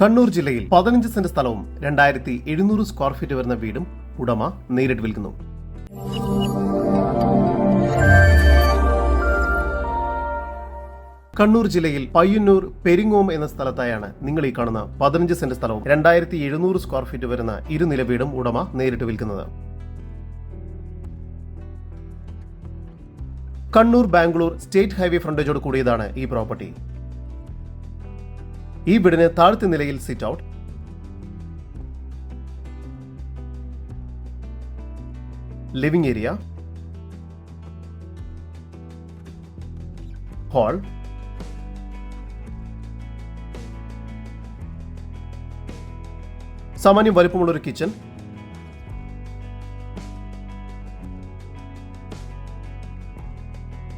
കണ്ണൂർ ജില്ലയിൽ പതിനഞ്ച് സെന്റ് സ്ഥലവും രണ്ടായിരത്തി എഴുന്നൂറ് സ്ക്വയർ ഫീറ്റ് വരുന്ന വീടും ഉടമ നേരിട്ട് വിൽക്കുന്നു. കണ്ണൂർ ജില്ലയിൽ പയ്യന്നൂർ പെരിങ്ങോം എന്ന സ്ഥലത്തായാണ് നിങ്ങൾ ഈ കാണുന്ന പതിനഞ്ച് സെന്റ് സ്ഥലവും രണ്ടായിരത്തി എഴുന്നൂറ് സ്ക്വയർ ഫീറ്റ് വരുന്ന ഇരുനില വീടും ഉടമ നേരിട്ട് വിൽക്കുന്നത്. കണ്ണൂർ ബാംഗ്ലൂർ സ്റ്റേറ്റ് ഹൈവേ ഫ്രണ്ടേജോട് കൂടിയതാണ് ഈ പ്രോപ്പർട്ടി. ഈ വീടിന് താഴത്തെ നിലയിൽ sit out living area hall സാമാന്യം വലുപ്പമുള്ള ഒരു കിച്ചൺ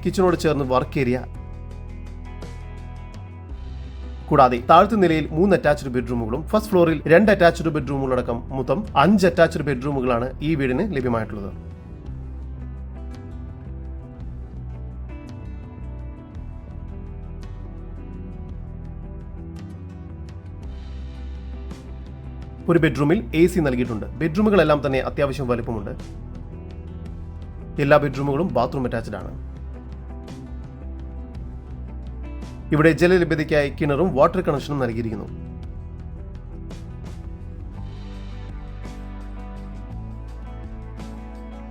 കിച്ചണോട് ചേർന്ന് വർക്ക് ഏരിയ കൂടാതെ താഴത്തെ നിലയിൽ മൂന്ന് അറ്റാച്ച്ഡ് ബെഡ്റൂമുകളും ഫസ്റ്റ് ഫ്ലോറിൽ രണ്ട് അറ്റാച്ച്ഡ് ബെഡ്റൂമുകളടക്കം മൊത്തം അഞ്ച് അറ്റാച്ച്ഡ് ബെഡ്റൂമുകളാണ് ഈ വീടിന് ലഭ്യമായിട്ടുള്ളത്. ഒരു ബെഡ്റൂമിൽ എ സി നൽകിയിട്ടുണ്ട്. ബെഡ്റൂമുകളെല്ലാം തന്നെ അത്യാവശ്യം വലുപ്പമുണ്ട്. എല്ലാ ബെഡ്റൂമുകളും ബാത്റൂം അറ്റാച്ച്ഡ് ആണ്. ഇവിടെ ജലലഭ്യതയ്ക്കായി കിണറും വാട്ടർ കണക്ഷനും നൽകിയിരിക്കുന്നു.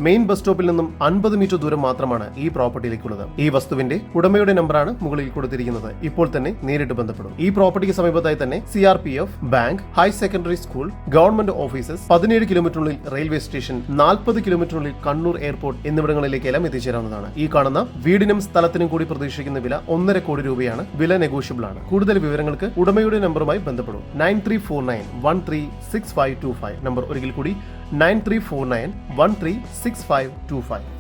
മെയിൻ ബസ് സ്റ്റോപ്പിൽ നിന്നും അൻപത് മീറ്റർ ദൂരം മാത്രമാണ് ഈ പ്രോപ്പർട്ടിയിലേക്കുള്ളത്. ഈ വസ്തുവിന്റെ ഉടമയുടെ നമ്പറാണ് മുകളിൽ കൊടുത്തിരിക്കുന്നത്. ഇപ്പോൾ തന്നെ നേരിട്ട് ബന്ധപ്പെടും. ഈ പ്രോപ്പർട്ടിക്ക് സമീപത്തായി തന്നെ C R P F bank higher secondary school government offices പതിനേഴ് കിലോമീറ്ററിനുള്ളിൽ റെയിൽവേ സ്റ്റേഷൻ നാൽപ്പത് കിലോമീറ്ററിനുള്ളിൽ കണ്ണൂർ എയർപോർട്ട് എന്നിവിടങ്ങളിലേക്കെല്ലാം എത്തിച്ചേരാവുന്നതാണ്. ഈ കാണുന്ന വീടിനും സ്ഥലത്തിനും കൂടി പ്രതീക്ഷിക്കുന്ന വില ഒന്നര കോടി രൂപയാണ്. വില നെഗോഷ്യബിൾ ആണ്. കൂടുതൽ വിവരങ്ങൾക്ക് ഉടമയുടെ നമ്പറുമായി ബന്ധപ്പെടും. Nine three four nine one three six five two five. Number ഒരിക്കൽ കൂടി 9349 136525.